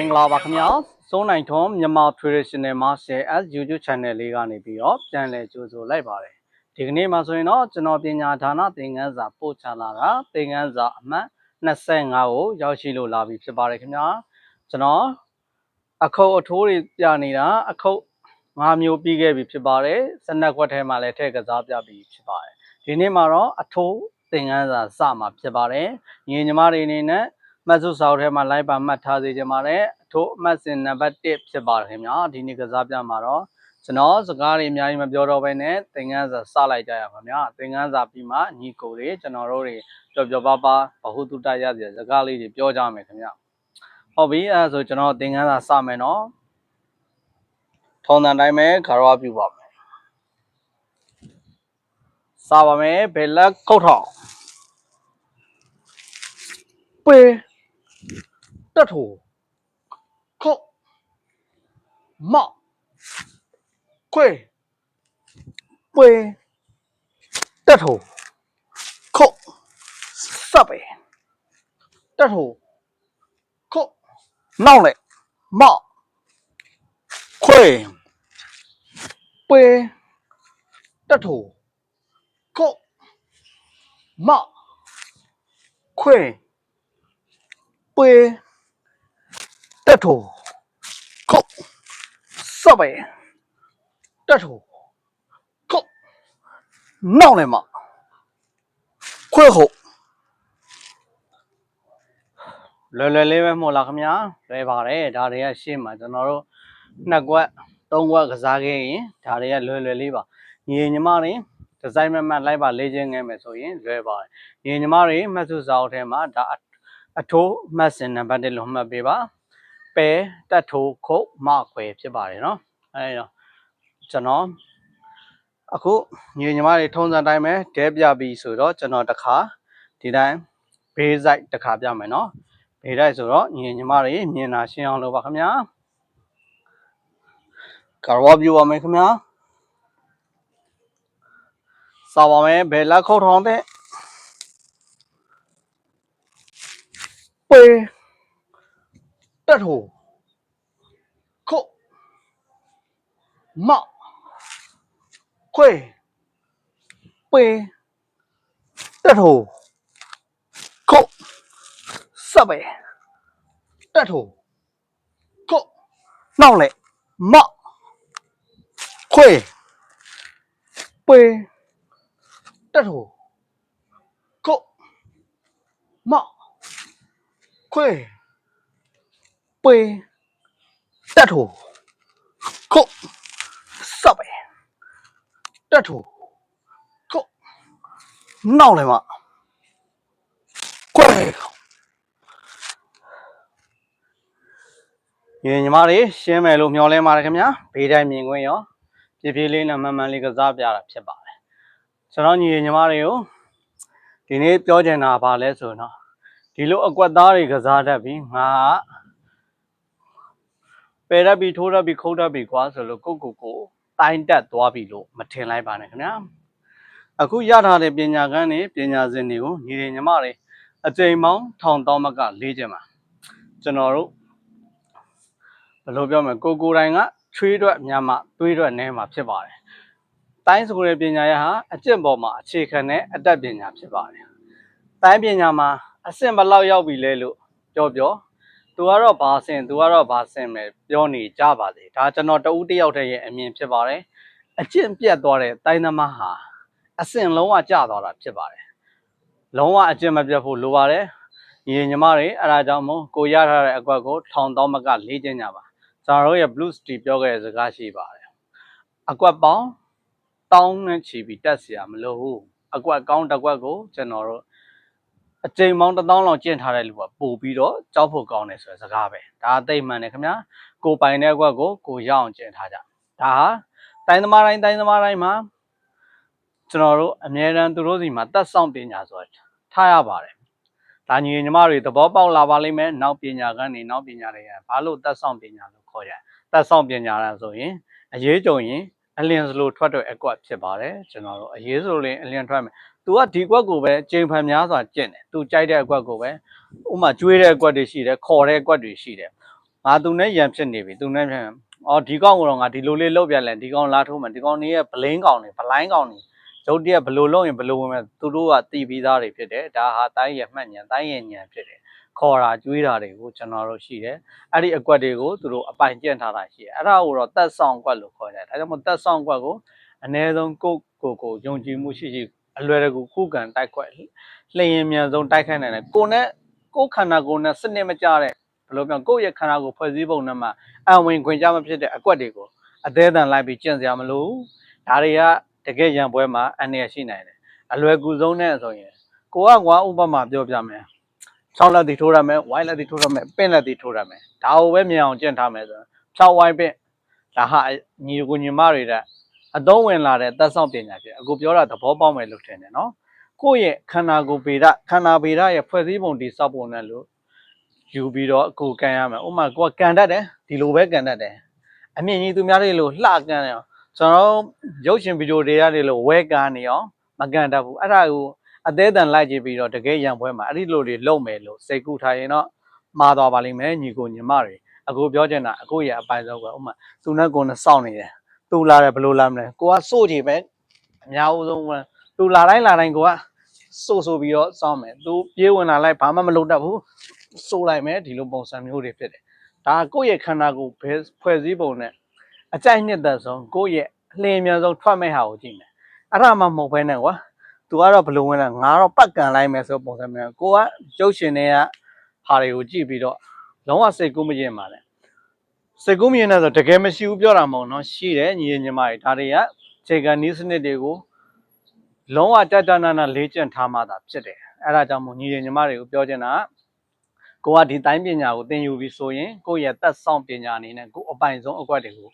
င်္ဂလာပါခင်ဗျာစိုးနိုင်ထွန်းမြန်မာ traditional martial arts YouTube channel လေးကနေပြီးတော့ပြန်လည်ကြိုဆိုလိုက်ပါတယ်ဒီကနေ့မှာဆိုရင်တော့ကျွန်တော်ပညာဌာနသင်ခန်းစာပို့ချလာတာသင်ခန်းစာအမှတ်25ကိုရောက်ရှိလို့လာပြီဖြစ်ပါတယ်ခင်ဗျာကျွန်တော်အခုတ်အထိုးတွေပြနေတာအခုတ်5မျိုးပြီးခဲ့ပြီဖြစ်ပါတယ်စနက်ခွက်ထဲမှာလည်းထည့်ကစားပြပြီဖြစ်ပါတယ်ဒီနေ့မှာတော့အထိုးသင်ခန်းစာစမှာဖြစ်ပါတယ်ညီညီမတွေအနေနဲ့ မှတ်စုစာအုပ်ထဲမှာလိုက်ပါမှတ်ထားစေချင်ပါတယ်အထိုးအမှတ်စဉ်နံပါတ်1ဖြစ်ပါတယ်ခင်ဗျာဒီနေ့ကစားပြမှာတော့ကျွန်တော်စကားတွေအများကြီးမပြောတော့ဘဲနဲ့သင်ခန်းစာစလိုက်ကြရပါဗျာသင်ခန်းစာပြီးမှညီကိုတွေကျွန်တော်တို့တွေပျော်ပျော်ပါပါဘဟုတုတရရစကားလေးတွေပြောကြမယ်ခင်ဗျာဟုတ်ပြီအဲဒါဆိုကျွန်တော်သင်ခန်းစာစမယ်နော်ထုံးတန်တိုင်းပဲခါရဝပြုပါမယ်စပါမယ်ဘယ်လက်ကုတ်ထောင်ပေ တက်ထူခုတ်မခွေပွေတက်ထူခုတ်စပ်ပဲတက်ထူခုတ်နောက်လေမခွေပွေတက်ထူခုတ်မခွေပွေ တက်ထူခုတ်စပ်ပဲတက်ထူခုတ်နောက်လေမခွေဟုတ်လွယ်လွယ်လေးပဲမဟုတ်လားခင်ဗျာလွယ်ပါတယ်ဒါတွေကရှင်းမှာကျွန်တော်တို့နှစ်ကွက်သုံးကွက်ကစားခဲ့ရင်ဒါတွေကလွယ်လွယ်လေးပါညီညီမတွေဒီဇိုင်းမမတ်လိုက်ပါလေ့ကျင့်ခဲ့မယ်ဆိုရင်လွယ်ပါတယ်ညီညီမတွေမှတ်စုစာအုပ်ထဲမှာဒါအအထိုးမှတ်စဉ်နံပါတ်1လို့မှတ်ပေးပါ ပဲတက်ထိုးခုတ်မခွဲဖြစ်ပါတယ်နော်အဲဒီတော့ကျွန်တော်အခုညီညီမတွေထုံးစံတိုင်းပဲတဲပြပြီဆိုတော့ကျွန်တော်တစ်ခါဒီတိုင်းဘေးဆိုင်တစ်ခါပြမယ်နော်နေလိုက်ဆိုတော့ညီညီမတွေမြင်တာရှင်းအောင်လုပ်ပါခင်ဗျာကာဝပြူပါမယ်ခင်ဗျာစာပါမယ်ဘယ်လက်ခုတ်ထောင်းတဲ့ပေ တက်ထူခုတ်မခွေပေတက်ထူခုတ်စပ်ပဲတက်ထိုခုတ်နောက်လေမခွေပေတက်ထိုခုတ်မခွေ ပေတက်ထိုခုတ်စပ်ပဲတက်ထိုခုတ်နောက်လေမခွေညီညီမတွေရှင်းမယ်လို့မျှော်လင့်ပါတယ်ခင်ဗျာဘေးတိုင်းမြင်ခွင့်ရောပြပြလေးနဲ့မှန်မှန်လေးကစားပြတာဖြစ်ပါတယ်ကျွန်တော်ညီညီမတွေကိုဒီနေ့ပြောချင်တာပါလဲဆိုတော့ဒီလိုအကွက်သားတွေကစားတတ်ပြီးငါက ပယ်ရက်ပြီးထိုးရက်ပြီးခုတ်ရက်ပြီးကွာဆိုလို့ကိုကိုကိုတိုင်းတက်သွားပြီလို့မထင်လိုက်ပါနဲ့ခင်ဗျာအခုရထားတဲ့ပညာကန်းတွေပညာစဉ်တွေကိုညီညီမတွေအကြိမ်ပေါင်းထောင်တောင်းမကလေးချင်ပါကျွန်တော်တို့ဘယ်လိုပြောမလဲကိုကိုယ်တိုင်ကချွေးအတွက်များမှသွေးအတွက်နည်းမှဖြစ်ပါတယ်။တိုင်းဆိုတဲ့ပညာရဟာအကျင့်ပေါ်မှာအခြေခံတဲ့အတတ်ပညာဖြစ်ပါတယ်။တိုင်းပညာမှာအဆင့်ဘယ်လောက်ရောက်ပြီလဲလို့ပြောပြော သူကတော့ဘာဆင့်သူကတော့ဘာဆင့်ပဲပြောနေကြပါစေ။ဒါကျွန်တော်တဦးတစ်ယောက်တည်းရဲ့အမြင်ဖြစ်ပါတယ်။အကျင့်ပြတ်သွားတဲ့တိုင်းသမားဟာအဆင့်လုံးဝကျသွားတာဖြစ်ပါတယ်။လုံးဝအကျင့်မပြတ်ဖို့လိုပါတယ်။ညီညီမတွေအဲ့ဒါကြောင့်မို့ကိုရထားတဲ့အကွက်ကိုထောင်တောင်းမကလေးကျင်းကြပါကျွန်တော်တို့ရဲ့ blue steel ပြောခဲ့တဲ့စကားရှိပါတယ်အကွက်ပေါင်းတောင်းနဲ့ချီပြီးတက်เสียမလို့ဘူးအကွက်ကောင်းတစ်ကွက်ကိုကျွန်တော်တို့ အကြိမ်ပေါင်းတစ်သောင်းလောက်ကျင့်ထားတဲ့လူကပို့ပြီးတော့ကြောက်ဖို့ကောင်းတယ်ဆိုတဲ့စကားပဲဒါအသိမှန်တယ်ခင်ဗျာကိုပိုင်တဲ့အကွက်ကိုကိုရအောင်ကျင့်ထားကြဒါဟာတိုင်းသမားတိုင်းတိုင်းသမားတိုင်းမှာကျွန်တော်တို့အမြဲတမ်းသူတို့စီမှာတက်ဆောင်ပညာဆိုတာထားရပါတယ်ဒါညီညီမတွေသဘောပေါက်လာပါလိမ့်မယ်နောက်ပညာကန်းနေနောက်ပညာတွေကဘာလို့တက်ဆောင်ပညာလို့ခေါ်ကြတက်ဆောင်ပညာလဲဆိုရင်အရေးကြုံရင် အလင်းစလိုထွက်တဲ့အကွက်ဖြစ်ပါတယ်ကျွန်တော်တို့အရေးဆိုရင်အလင်းထွက်မယ်သူကဒီကွက်ကိုပဲချိန်ဖန်များစွာကျင့်တယ်သူကြိုက်တဲ့အကွက်ကိုပဲဥမာကျွေးတဲ့အကွက်တွေရှိတယ်ခေါ်တဲ့အကွက်တွေရှိတယ်ငါသူနဲ့ရန်ဖြစ်နေပြီသူနဲ့ပြန်အော်ဒီကောင်ကတော့ငါဒီလိုလေးလောက်ပြန်လဲဒီကောင်လာထိုးမယ်ဒီကောင်နေရဲ့ဘလင်းကောင်နေဘလိုင်းကောင်နေရုပ်တရက်ဘလို့လုံးရင်ဘလို့ဝင်မဲ့သူတို့ကတီးပြီးသားတွေဖြစ်တယ်ဒါဟာတိုင်းရမှတ်ညံတိုင်းရညံဖြစ်တယ် ခေါ်တာကျွေးတာတွေကိုကျွန်တော်တို့ရှိတယ်အဲ့ဒီအကွက်တွေကိုသူတို့အပိုင်ကျင့်ထားတာရှိတယ်အဲ့ဒါကိုတော့တက်ဆောင်ကွက်လို့ခေါ်တယ်ဒါကြောင့်မို့တက်ဆောင်ကွက်ကိုအ ਨੇ ဆုံးကိုယ့်ကိုယ်ကိုယုံကြည်မှုရှိရှိအလွယ်တကူခုခံတိုက်ခွက်လျင်မြန်ဆုံးတိုက်ခိုက်နိုင်တယ်ကိုနဲ့ကိုယ်ခန္ဓာကိုယ်နဲ့စနစ်မကျတဲ့ဘယ်လိုပြောကိုယ့်ရဲ့ခန္ဓာကိုယ်ဖွဲ့စည်းပုံနဲ့မှအဝင်ခွင့်ကြမဖြစ်တဲ့အကွက်တွေကိုအသေးအံလိုက်ပြီးကျင့်စရာမလိုဒါတွေကတကယ်ရံပွဲမှာအနေရရှိနိုင်တယ်အလွယ်ကူဆုံးနဲ့ဆိုရင်ကိုကကွာဥပမာပြောပြမယ် ၆လက်တီထိုးရမယ်ဝိုင်းလက်တီထိုးရမယ်ပင့်လက်တီထိုးရမယ်ဒါကိုပဲမြင်အောင်ကျင့်ထားမယ်ဆိုရင်၆ဝိုင်းပင့်ဒါဟာညီကိုညီမတွေတဲ့အသုံးဝင်လာတဲ့သက်ဆောင်ပညာဖြစ်အခုပြောတာသဘောပေါက်မယ်လို့ထင်တယ်နော်ကိုယ့်ရဲ့ခန္ဓာကိုယ်ဗေဒခန္ဓာဗေဒရဲ့ဖွဲ့စည်းပုံတည်ဆောက်ပုံနဲ့လို့ယူပြီးတော့အကူကန်ရမယ်ဥပမာကိုကကန်တတ်တယ်ဒီလိုပဲကန်တတ်တယ်အမြင့်ကြီးသူများတွေလို့လှကန်တယ်ကျွန်တော်ရုပ်ရှင်ဗီဒီယိုတွေရတယ်လို့ဝဲကန်နေအောင်မကန်တတ်ဘူးအဲ့ဒါကို အသေးအံလိုက်ကြည့်ပြီးတော့တကယ်ရံပွဲမှာအဲ့ဒီလိုတွေလုပ်မယ်လို့စိတ်ကူထားရင်တော့မှားသွားပါလိမ့်မယ်ညီကိုညီမတွေအခုပြောချင်တာအခုရအပိုင်းဆုံးကဥပမာသူနဲ့ကိုယ်နဲ့စောင့်နေတယ်သူလာတယ်ဘယ်လိုလာမလဲကိုကစိုးကြည့်ပဲအများဦးဆုံးကသူလာတိုင်းလာတိုင်းကိုကစိုးဆိုပြီးတော့စောင်းမယ်သူပြေးဝင်လာလိုက်ဘာမှမလုပ်တတ်ဘူးစိုးလိုက်မယ်ဒီလိုပုံစံမျိုးတွေဖြစ်တယ်ဒါကကိုယ့်ရဲ့ခန္ဓာကိုယ်ဘယ်ဖွဲ့စည်းပုံနဲ့အကြိုက်နှစ်သက်ဆုံးကိုယ့်ရဲ့အလင်းအမြန်ဆုံးထွက်မဲ့ဟာကိုကြည့်မယ်အဲ့ဒါမှမဟုတ်ဘဲနဲ့ကွာ သူကတော့ဘယ်လိုဝင်လဲငါတော့ပတ်ကန်လိုက်မယ်ဆိုပုံစံမျိုးကိုကကျုပ်ရှင်တွေကဟာတွေကိုကြည့်ပြီးတော့လုံးဝစိတ်ကူးမကျင်ပါနဲ့စိတ်ကူးမြင်နေဆိုတကယ်မရှိဘူးပြောတာမဟုတ်နော်ရှိတယ်ညီညီမတွေဒါတွေကခြေခံနည်းစနစ်တွေကိုလုံးဝတက်တနာနာလေ့ကျင့်ထားမှသာဖြစ်တယ်အဲ့ဒါကြောင့်မို့ညီညီမတွေကိုပြောချင်တာကကိုကဒီတိုင်းပညာကိုသင်ယူပြီးဆိုရင်ကိုယ့်ရဲ့သက်ဆောင်ပညာအနေနဲ့ကိုယ်အပိုင်ဆုံးအကွက်တွေကို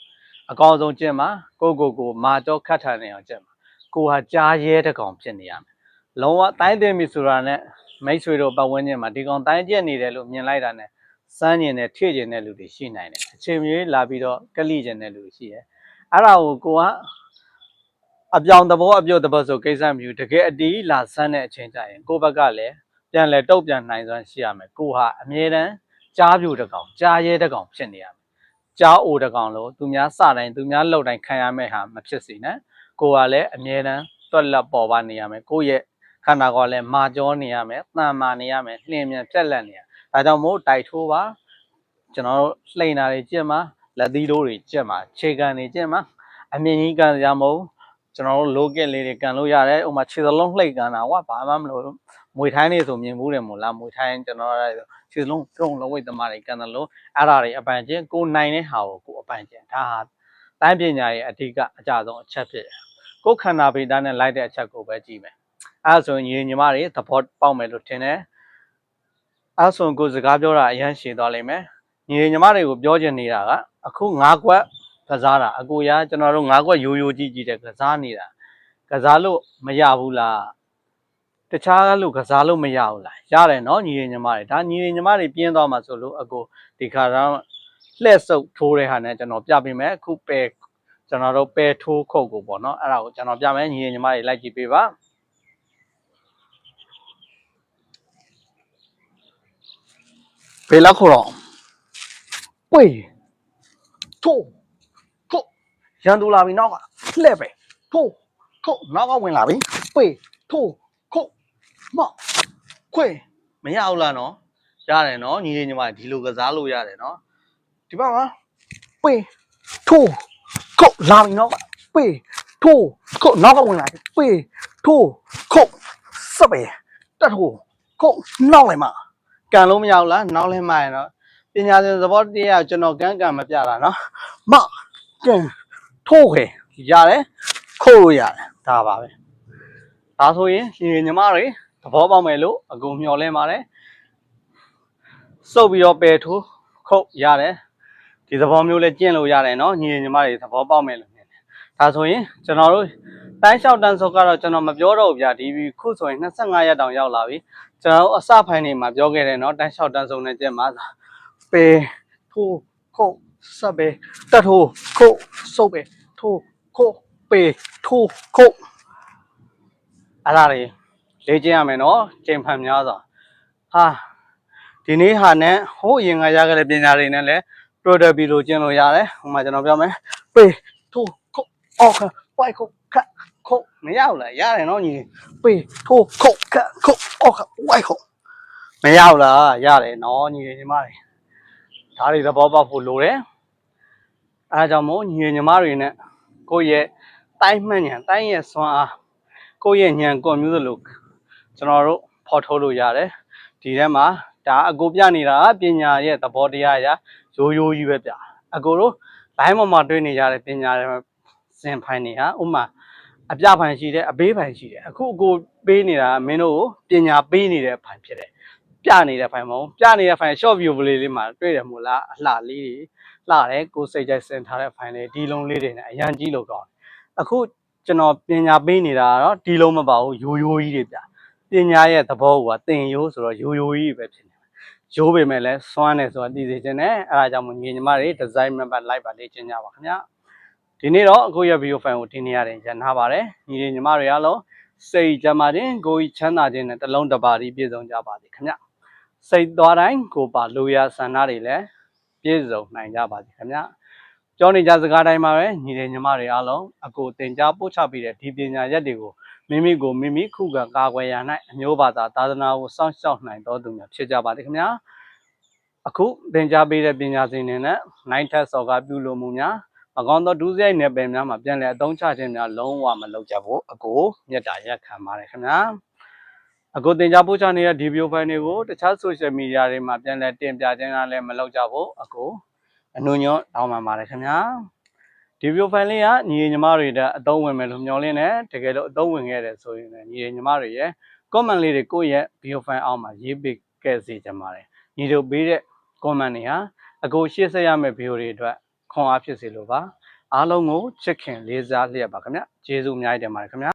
အကောင်းဆုံးကျင့်မှာကိုယ့်ကိုယ်ကိုမာတော့ခတ်ထန်နေအောင်ကျင့်မှာ ကိုဟာကြားရဲတဲ့ကောင်ဖြစ်နေရမယ်လုံးဝတိုင်းသိပြီဆိုတာနဲ့မိတ်ဆွေတို့ပတ်ဝန်းကျင်မှာဒီကောင်တိုင်းကျင့်နေတယ်လို့မြင်လိုက်တာနဲ့စမ်းကျင်တဲ့ထေ့ကျင်တဲ့လူတွေရှိနိုင်တယ်အချိန်မျိုးလာပြီးတော့ကလိကျင်တဲ့လူတွေရှိတယ်အဲ့ဒါကိုကိုကအပြောင်သဘောအပြုတ်သဘောဆိုကိစ္စမျိုးတကယ်အတီးလာစမ်းတဲ့အချိန်ကျရင်ကိုယ့်ဘက်ကလည်းပြန်လဲတုတ်ပြန်နိုင်စွမ်းရှိရမယ်ကိုဟာအမြဲတမ်းကြားပြူတစ်ကောင်ကြားရဲတစ်ကောင်ဖြစ်နေရမယ်ကြားအိုတစ်ကောင်လို့သူများစတိုင်းသူများလှုပ်တိုင်းခံရမယ့်ဟာမဖြစ်စေနဲ့ ကိုကလည်းအမြဲတမ်းတွက်လက်ပေါ်ပါနေရမယ်ကိုယ့်ရဲ့ခန္ဓာကိုယ်ကလည်းမာကြောနေရမယ်တန်မာနေရမယ်နှင်းမြန်ပြက်လက်နေရဒါကြောင့်မို့တိုက်ထိုးပါကျွန်တော်တို့လှိန်တာတွေကြက်မှာလက်သီးတို့တွေကြက်မှာခြေကန်တွေကြက်မှာအမြင့်ကြီးကန်ကြမဟုတ်ကျွန်တော်တို့ local လေးတွေကန်လို့ရတယ်ဥပမာခြေစလုံးလှိတ်ကန်တာကွာဘာမှမလို့မွေထိုင်းနေဆိုမြင်မှုတယ်မို့လားမွေထိုင်းကျွန်တော်တို့ခြေစလုံးတုံးလုံးဝိတ်သမားတွေကန်တယ်လို့အဲ့ဒါတွေအပန်ချင်းကိုနိုင်တဲ့ဟာကိုကိုအပန်ချင်းဒါဟာတိုင်းပညာရဲ့အဓိကအကြဆုံးအချက်ဖြစ်တယ် ကိုယ်ခန္ဓာဗေဒနဲ့လိုက်တဲ့အချက်ကိုပဲကြည့်မယ်အဲ့ဒါဆိုရင်ညီမတွေသဘောပေါက်မယ်လို့ထင်တယ်အဲ့ဆိုကိုစကားပြောတာအရန်ရှည်သွားလိမ့်မယ်ညီညီမတွေကိုပြောချင်နေတာကအခု၅ကွက်ကစားတာအကိုရကျွန်တော်တို့၅ကွက်ရိုးရိုးကြီးကြီးတဲ့ကစားနေတာကစားလို့မရဘူးလားတခြားလို့ကစားလို့မရဘူးလားရတယ်နော်ညီညီမတွေဒါညီညီမတွေပြင်းသွားမှာဆိုလို့အကိုဒီခါတော့လှည့်ဆုပ်ထိုးတဲ့ဟာနဲ့ကျွန်တော်ပြပေးမယ်အခုပယ် ကျွန်တော်တို့ပယ်ထိုးခုတ်ကိုပေါ့နော်အဲ့ဒါကိုကျွန်တော်ပြမယ်ညီညီမတွေလိုက်ကြည့်ပေးပါပေလက်ခေါ်တော့ပွေထိုးထိုးရန်သူလာပြီနောက်ကလှည့်ပဲထိုးခုတ်နောက်ကဝင်လာပြီပွေထိုးခုတ်မခွေမရဘူးလားနော်ရတယ်နော်ညီလေးညီမဒီလိုကစားလို့ရတယ်နော်ဒီဘက်မှာပွေထိုး ခုတ်လာပြီနောက်ကပွေထိုးခုတ်နောက်ကဝင်လာပြီပွေထိုးခုတ်စပ်ပဲတက်ထိုးခုတ်နောက်လိုက်မှာကန်လို့မရဘူးလားနောက်လဲမှရင်တော့ပညာရှင်သဘောတရားကျွန်တော်ကန်းကန်မပြတာနော်မကန်ထိုးခေရတယ်ခိုးလို့ရတယ်ဒါပါပဲဒါဆိုရင်ရှင်ညီမတွေသဘောပေါက်မယ်လို့အကုန်မျှော်လင့်ပါတယ်စုပ်ပြီးတော့ပယ်ထိုးခုတ်ရတယ် ဒီသဘောမျိုးလဲကျင့်လို့ရတယ်နော်ညီညီမတွေသဘောပေါက်မယ်လို့မြင်တယ်ဒါဆိုရင်ကျွန်တော်တို့တိုင်းလျှောက်တန်းဆုပ်ကတော့ကျွန်တော်မပြောတော့ဘူးဗျာဒီခုဆိုရင်25ရက်တောင်ရောက်လာပြီ ကျွန်တော်တို့အစဖိုင်နေမှာပြောခဲ့တယ်เนาะတန်းလျှောက်တန်းစုံနဲ့ကျက်မှာပေထိုးခုတ်ဆက်ပဲတက်ထိုးခုတ်စုပ်ပဲထိုးခုတ်ပေထိုးခုတ်အဲ့ဒါတွေလေ့ကျင့်ရမယ်เนาะချိန်ဖန်များစွာဟာ ဒီနေ့ဟာနဲ့ဟိုးအရင်ကရခဲ့တဲ့ပညာတွေနဲ့လည်း product ပြီးလို့ကျင့်လို့ရတယ်ဟိုမှာကျွန်တော်ပြောမယ်ပေးထိုးခုတ်အော်ခဝိုက်ခုတ်ခတ်ခုတ်မရဘူးလားရတယ်နော်ညီပေးထိုးခုတ်ခတ်ခုတ်အော်ခဝိုက်ခုတ်မရဘူးလားရတယ်နော်ညီညီမတွေဒါတွေသဘောပေါက်ဖို့လိုတယ်အဲဒါကြောင့်မို့ညီညီမတွေနဲ့ကိုယ့်ရဲ့တိုင်းမှန်ညာတိုင်းရဲ့စွမ်းအားကိုယ့်ရဲ့ဉာဏ်ကွန်မျိုးစလို့ကျွန်တော်တို့ဖော်ထုတ်လို့ရတယ်ဒီထဲမှာဒါအကိုပြနေတာကပညာရဲ့သဘောတရားအရာ ရိုးရိုးကြီးပဲဗျအကိုတို့လိုင်းပေါ်မှာတွေ့နေကြတဲ့ပညာတွေစင်ဖိုင်တွေဟာဥမာအပြဖိုင်ရှိတယ်အဘေးဖိုင်ရှိတယ်အခုအကိုပေးနေတာကမင်းတို့ကိုပညာပေးနေတဲ့ဖိုင်ဖြစ်တယ်ပြနေတဲ့ဖိုင်မဟုတ်ပြနေတဲ့ဖိုင် short view လေးလေးမှာတွေ့တယ်မို့လားအလှလေးတွေလှတယ်ကိုစိတ်ကြိုက်စင်ထားတဲ့ဖိုင်လေးဒီလုံးလေးတွေနဲ့အရန်ကြီးလို့ကောင်းတယ်အခုကျွန်တော်ပညာပေးနေတာကတော့ဒီလုံးမပါဘူးရိုးရိုးကြီးတွေပြပညာရဲ့သဘောကသင်ရိုးဆိုတော့ရိုးရိုးကြီးပဲဖြစ်နေ ရိုးပေမဲ့လည်းစွမ်းတယ်ဆိုတာသိစေချင်တယ်အဲဒါကြောင့်မို့ညီညီမတွေ design member like ပါလေ့ကျင့်ကြပါခင်ဗျာဒီနေ့တော့အခုရဲ့ video file ကိုတင်နေရတယ်ရန်ထားပါတယ်ညီညီညီမတွေအားလုံးစိတ်ကြမ်းပါခြင်းကိုယ်ချမ်းသာခြင်းနဲ့တစ်လုံးတစ်ပါးဒီပြည့်စုံကြပါစေခင်ဗျာစိတ်သွားတိုင်းကိုယ်ပါလူရဆန္ဒတွေလည်းပြည့်စုံနိုင်ကြပါစေခင်ဗျာ ကြောနေကြစကားတိုင်းမှာပဲညီညီညီမတွေအားလုံးအကိုတင် जा ပို့ချပေးတဲ့ဒီပညာရက်တွေကိုမိမိကိုမိမိခုခံကာကွယ်ရ၌အမျိုးဘာသာသာသနာကိုစောင့်ရှောက်နိုင်တော်သူများဖြစ်ကြပါစေခင်ဗျာအခုသင်ကြားပေးတဲ့ပညာရှင်တွေနဲ့နိုင်ထက်စော်ကားပြုလို့မှုများမကောင်းသောဒုစရိုက်နယ်ပယ်များမှာပြန်လည်အသုံးချခြင်းများလုံးဝမလုပ်ကြဘူးအကိုမြတ်တာရက်ခံပါတယ်ခင်ဗျာအကိုသင်ကြားပို့ချနေတဲ့ဒီဗီဒီယိုဖိုင်တွေကိုတခြား social media တွေမှာပြန်လည်တင်ပြခြင်းကလည်းမလုပ်ကြဘူးအကို အနှုံညွန့်တောင်းပန်ပါတယ်ခင်ဗျာဒီဗီဒီယိုဖိုင်လေးကညီညီမတွေတဲ့အသုံးဝင်မယ်လို့မျှော်လင့်တယ်တကယ်လို့အသုံးဝင်ခဲ့တယ်ဆိုရင်လည်းညီညီမတွေရဲ့ comment လေးတွေကိုယ့်ရဲ့ဗီဒီယိုဖိုင်အောက်မှာရေးပေးခဲ့စေချင်ပါတယ်ညီတို့ပေးတဲ့ comment တွေဟာအကိုရှေ့ဆက်ရမယ့် video တွေအတွက်ခွန်အားဖြစ်စေလိုပါအားလုံးကိုချစ်ခင်လေးစားလျက်ပါခင်ဗျကျေးဇူးအများကြီးတင်ပါတယ်ခင်ဗျ